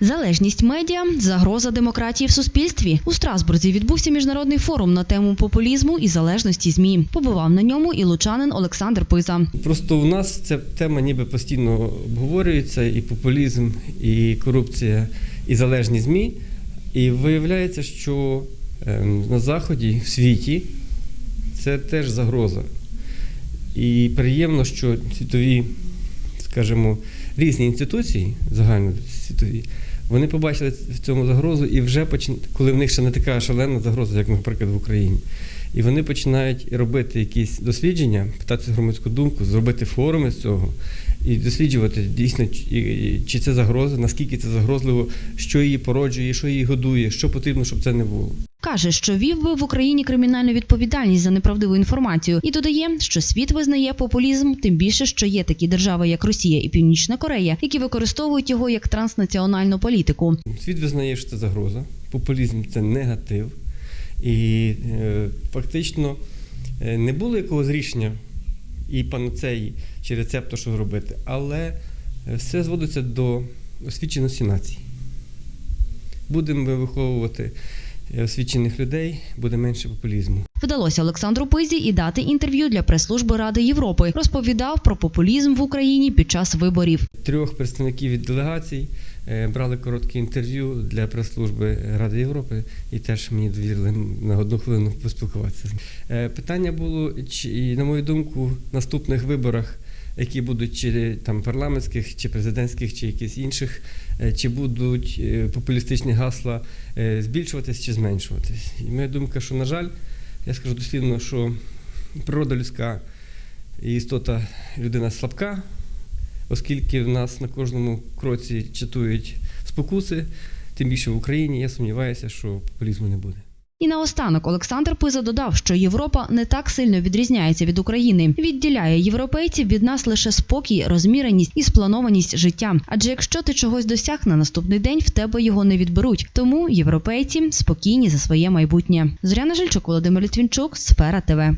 Залежність медіа загроза демократії в суспільстві. У Страсбурзі відбувся міжнародний форум на тему популізму і залежності ЗМІ. Побував на ньому і лучанин Олександр Пиза. Просто у нас ця тема ніби постійно обговорюється, і популізм, і корупція, і залежні ЗМІ. І виявляється, що ем, на Заході, в світі, це теж загроза. І приємно, що світові, скажімо, різні інституції, загальносвітові, вони побачили в цьому загрозу і вже почин... коли в них ще не така шалена загроза, як, наприклад, в Україні. І вони починають робити якісь дослідження, питати громадську думку, зробити форуми з цього і досліджувати дійсно, чи це загроза, наскільки це загрозливо, що її породжує, що її годує, що потрібно, щоб це не було. Каже, що вів би в Україні кримінальну відповідальність за неправдиву інформацію, і додає, що світ визнає популізм, тим більше, що є такі держави, як Росія і Північна Корея, які використовують його як транснаціональну політику. Світ визнає, що це загроза, популізм це негатив. І е, фактично е, не було якогось рішення і панацеї чи рецепту, що зробити, але е, все зводиться до освіченості нації. Будемо виховувати освічених людей, буде менше популізму. Вдалося Олександру Пизі і дати інтерв'ю для прес-служби Ради Європи. Розповідав про популізм в Україні під час виборів. Трьох представників від делегацій е, брали коротке інтерв'ю для прес-служби Ради Європи і теж мені довірили на одну хвилину поспілкуватися. Е, Питання було, чи, на мою думку, в наступних виборах, які будуть чи там парламентських, чи президентських, чи якихось інших, е, чи будуть е, популістичні гасла е, збільшуватись чи зменшуватись. І моя думка, що, на жаль, я скажу дослівно, що природа людська і істота людина слабка, оскільки в нас на кожному кроці чатують спокуси, тим більше в Україні, я сумніваюся, що популізму не буде. І наостанок Олександр Пиза додав, що Європа не так сильно відрізняється від України. Відділяє європейців від нас лише спокій, розміреність і спланованість життя. Адже якщо ти чогось досяг на наступний день, в тебе його не відберуть. Тому європейці спокійні за своє майбутнє. Зоряна Жильчук, Володимир Літвінчук, Сфера ТВ.